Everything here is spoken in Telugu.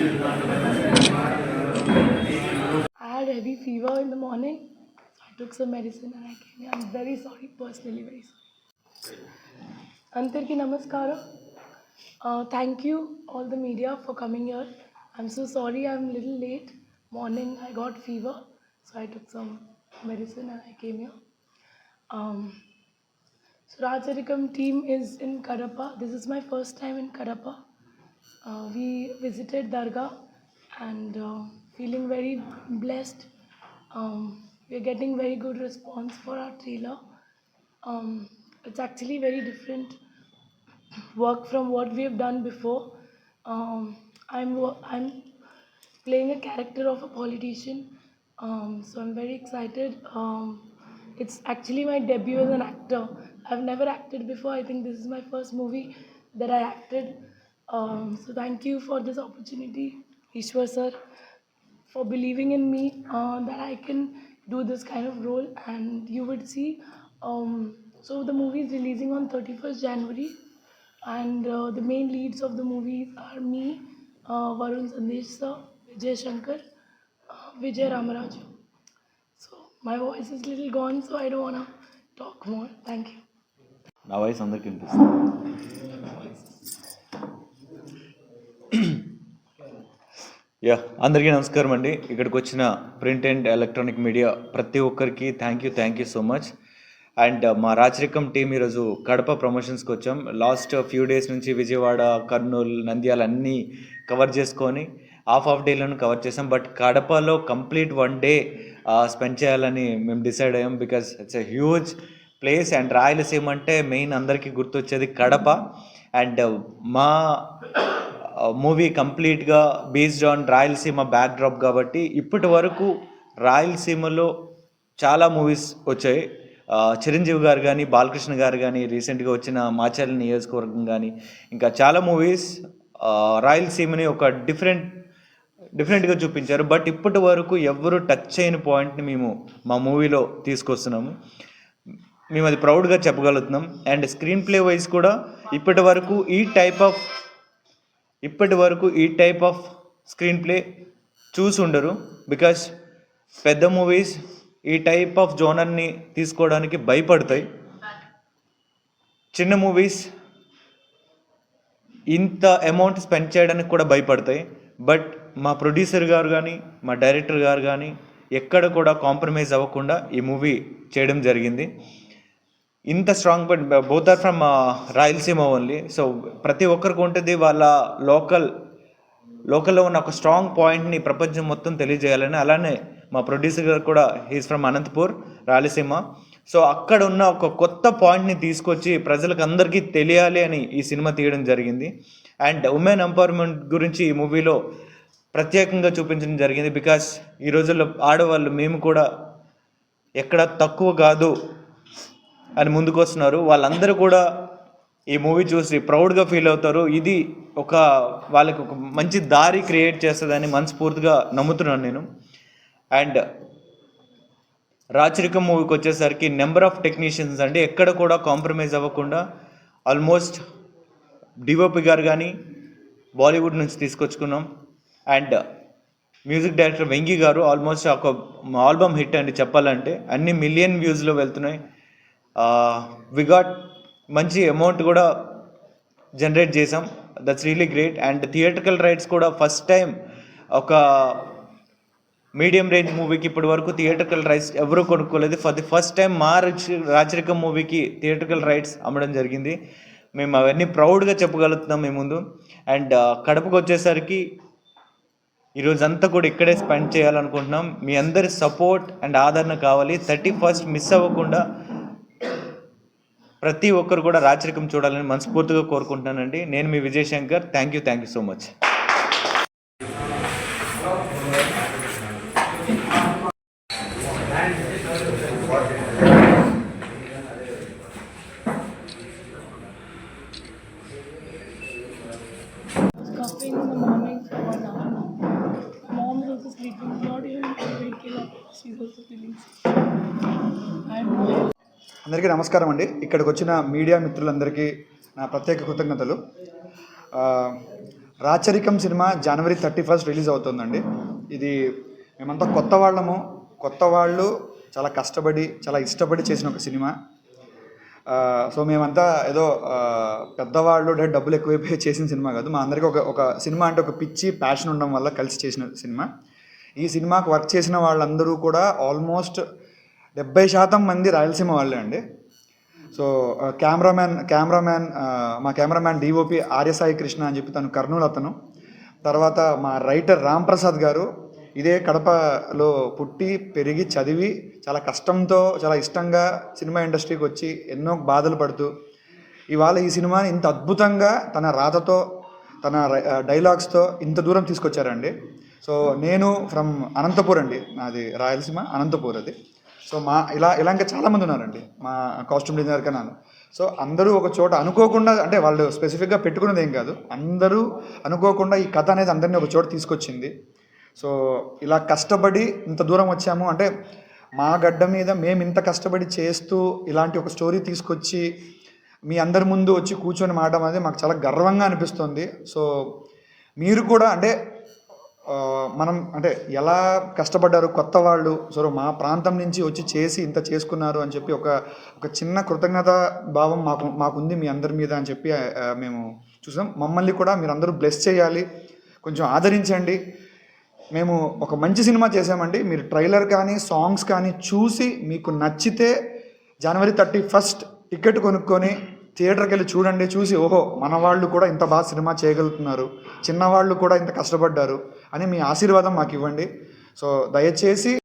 I had heavy fever in the morning. I took some medicine and I came here. I'm very sorry, personally very sorry. Antarki Namaskara. Uh, thank you, all the media, for coming here. I'm so sorry I'm a little late. Morning I got fever, so I took some medicine and I came here. Um, so Rajarikam team is in Kadapa. This is my first time in Kadapa. Uh, we visited Dargah and uh, feeling very blessed. Um, we're getting very good response for our trailer. Um, it's actually very different work from what we have done before. Um, I'm I'm playing a character of a politician, um, so I'm very excited. Um, it's actually my debut as an actor. I've never acted before. I think this is my first movie that I acted. Um, so thank you for this opportunity, Ishwar sir, for believing in me uh, that I can do this kind of role. And you would see. Um, so the movie is releasing on 31st January, and uh, the main leads of the movie are me, uh, Varun Sandesh sir, Vijay Shankar, uh, Vijay Ramaraju. So my voice is little gone, so I don't wanna talk more. Thank you. నా వాయిస్ అందరికి వినిపిస్తుంది యా అందరికీ నమస్కారం అండి. ఇక్కడికి వచ్చిన ప్రింట్ అండ్ ఎలక్ట్రానిక్ మీడియా ప్రతి ఒక్కరికి thank you thank you so much and uh, మా రాచరికం టీం ఈరోజు కడప ప్రమోషన్స్కి వచ్చాం. లాస్ట్ ఫ్యూ డేస్ నుంచి విజయవాడ కర్నూలు నంద్యాల అన్నీ కవర్ చేసుకొని హాఫ్ ఆఫ్ డేలను కవర్ చేసాం. బట్ కడపలో కంప్లీట్ వన్ డే స్పెండ్ చేయాలని మేము డిసైడ్ అయ్యాం because it's a huge place and Rayalaseema అంటే మెయిన్ అందరికీ గుర్తొచ్చేది కడప. అండ్ uh, మా మూవీ కంప్లీట్గా based on Rayalaseema backdrop కాబట్టి ఇప్పటి వరకు రాయలసీమలో చాలా మూవీస్ వచ్చాయి. చిరంజీవి గారు కానీ బాలకృష్ణ గారు కానీ రీసెంట్గా వచ్చిన మాచర్ల నియోజకవర్గం కానీ ఇంకా చాలా మూవీస్ రాయలసీమని ఒక డిఫరెంట్ డిఫరెంట్గా చూపించారు. బట్ ఇప్పటి వరకు ఎవరు టచ్ చేయని పాయింట్ని మేము మా మూవీలో తీసుకొస్తున్నాము. మేము అది ప్రౌడ్గా చెప్పగలుగుతున్నాం. అండ్ స్క్రీన్ ప్లే వైజ్ కూడా ఇప్పటి వరకు ఈ టైప్ ఆఫ్ ఇప్పటి వరకు ఈ టైప్ ఆఫ్ స్క్రీన్ ప్లే చూసి ఉండరు బికాస్ పెద్ద మూవీస్ ఈ టైప్ ఆఫ్ జోనర్ని తీసుకోవడానికి భయపడతాయి. చిన్న మూవీస్ ఇంత అమౌంట్ స్పెండ్ చేయడానికి కూడా భయపడతాయి. బట్ మా ప్రొడ్యూసర్ గారు కానీ మా డైరెక్టర్ గారు కానీ ఎక్కడ కూడా కాంప్రమైజ్ అవ్వకుండా ఈ మూవీ చేయడం జరిగింది. ఇంత strong but both are from Rayalaseema only so ప్రతి ఒక్కరికి ఉంటుంది వాళ్ళ లోకల్ లోకల్లో ఉన్న ఒక స్ట్రాంగ్ పాయింట్ని ప్రపంచం మొత్తం తెలియజేయాలని. అలానే మా ప్రొడ్యూసర్ గారు కూడా he's from Anantapur Rayalaseema so అక్కడ ఉన్న ఒక కొత్త పాయింట్ని తీసుకొచ్చి ప్రజలకు అందరికీ తెలియాలి అని ఈ సినిమా తీయడం జరిగింది. అండ్ ఉమెన్ ఎంపవర్మెంట్ గురించి ఈ మూవీలో ప్రత్యేకంగా చూపించడం జరిగింది. బికాస్ ఈ రోజుల్లో ఆడవాళ్ళు మేము కూడా ఎక్కడ తక్కువ కాదు అని ముందుకు వస్తున్నారు వాళ్ళందరూ కూడా ఈ మూవీ చూసి ప్రౌడ్గా ఫీల్ అవుతారు. ఇది ఒక వాళ్ళకి ఒక మంచి దారి క్రియేట్ చేస్తుందని మనస్ఫూర్తిగా నమ్ముతున్నాను నేను. అండ్ రాచరికం మూవీకి వచ్చేసరికి నెంబర్ ఆఫ్ టెక్నీషియన్స్ అంటే ఎక్కడ కూడా కాంప్రమైజ్ అవ్వకుండా ఆల్మోస్ట్ డిఓపి గారు కానీ బాలీవుడ్ నుంచి తీసుకొచ్చుకున్నాం. And music director Vengi garu almost ఒక ఆల్బమ్ హిట్ అండి చెప్పాలంటే. అన్ని మిలియన్ వ్యూస్లో వెళ్తున్నాయి. వి గాట్ మంచి అమౌంట్ కూడా జనరేట్ చేసాం that's really great and theatrical rights కూడా ఫస్ట్ టైం ఒక మీడియం రేంజ్ మూవీకి ఇప్పటి వరకు థియేటర్కల్ రైట్స్ ఎవరు కొనుక్కోలేదు. ఫర్ ది ఫస్ట్ టైం మా రుచి- రాచరికం మూవీకి థియేటర్కల్ రైట్స్ అమ్మడం జరిగింది. మేము అవన్నీ ప్రౌడ్గా చెప్పగలుగుతున్నాం మీ ముందు. అండ్ కడపకు వచ్చేసరికి ఈరోజు అంతా కూడా ఇక్కడే స్పెండ్ చేయాలనుకుంటున్నాం. మీ అందరి సపోర్ట్ అండ్ ఆదరణ కావాలి. థర్టీ ఫస్ట్ మిస్ అవ్వకుండా ప్రతి ఒక్కరు కూడా రాచరికం చూడాలని మనస్ఫూర్తిగా కోరుకుంటున్నానండి. నేను మీ Vijayashankar thank you thank you so much అందరికీ నమస్కారం అండి. ఇక్కడికి వచ్చిన మీడియా మిత్రులందరికీ నా ప్రత్యేక కృతజ్ఞతలు. రాచరికం సినిమా జనవరి థర్టీ ఫస్ట్ రిలీజ్ అవుతుందండి. ఇది మేమంతా కొత్త వాళ్ళము. కొత్త వాళ్ళు చాలా కష్టపడి చాలా ఇష్టపడి చేసిన ఒక సినిమా. సో మేమంతా ఏదో పెద్దవాళ్ళు డబ్బులు ఎక్కువైపోయి చేసిన సినిమా కాదు. మా అందరికీ ఒక ఒక సినిమా అంటే ఒక పిచ్చి ప్యాషన్ ఉండడం వల్ల కలిసి చేసిన సినిమా. ఈ సినిమాకు వర్క్ చేసిన వాళ్ళందరూ కూడా ఆల్మోస్ట్ డెబ్బై శాతం మంది రాయలసీమ వాళ్ళే అండి. సో కెమెరామ్యాన్ కెమెరామ్యాన్ మా కెమెరామ్యాన్ డిఓపి ఆర్యసాయి కృష్ణ అని చెప్పి తను కర్నూలు అతను. తర్వాత మా రైటర్ రామ్ ప్రసాద్ గారు ఇదే కడపలో పుట్టి పెరిగి చదివి చాలా కష్టంతో చాలా ఇష్టంగా సినిమా ఇండస్ట్రీకి వచ్చి ఎన్నో బాధలు పడుతూ ఇవాళ ఈ సినిమాని ఇంత అద్భుతంగా తన రాతతో తన డైలాగ్స్తో ఇంత దూరం తీసుకొచ్చారండి. సో నేను ఫ్రమ్ అనంతపూర్ అండి. నాది రాయలసీమ అనంతపూర్ అది. సో మా ఇలా ఇలా ఇంకా చాలామంది ఉన్నారండి. మా కాస్ట్యూమ్ డిజైనర్ కన్నా సో అందరూ ఒక చోట అనుకోకుండా అంటే వాళ్ళు స్పెసిఫిక్గా పెట్టుకున్నది ఏం కాదు. అందరూ అనుకోకుండా ఈ కథ అనేది అందరినీ ఒక చోట తీసుకొచ్చింది. సో ఇలా కష్టపడి ఇంత దూరం వచ్చాము. అంటే మా గడ్డ మీద మేము ఇంత కష్టపడి చేస్తూ ఇలాంటి ఒక స్టోరీ తీసుకొచ్చి మీ అందరి ముందు వచ్చి కూర్చొని మాట అనేది మాకు చాలా గర్వంగా అనిపిస్తుంది. సో మీరు కూడా అంటే మనం అంటే ఎలా కష్టపడ్డారు కొత్త వాళ్ళు? సో మా ప్రాంతం నుంచి వచ్చి చేసి ఇంత చేసుకున్నారు అని చెప్పి ఒక ఒక చిన్న కృతజ్ఞత భావం మాకు మాకుంది మీ అందరి మీద అని చెప్పి మేము చూసాం. మమ్మల్ని కూడా మీరు అందరూ బ్లెస్ చేయాలి. కొంచెం ఆదరించండి. మేము ఒక మంచి సినిమా చేసామండి మీరు ట్రైలర్ కానీ సాంగ్స్ కానీ చూసి మీకు నచ్చితే జనవరి థర్టీ ఫస్ట్ టికెట్ కొనుక్కొని థియేటర్కి వెళ్ళి చూడండి చూసి ఓహో మన వాళ్ళు కూడా ఇంత బాగా సినిమా చేయగలుగుతున్నారు చిన్నవాళ్ళు కూడా ఇంత కష్టపడ్డారు అని మీ ఆశీర్వాదం మాకు ఇవ్వండి. సో దయచేసి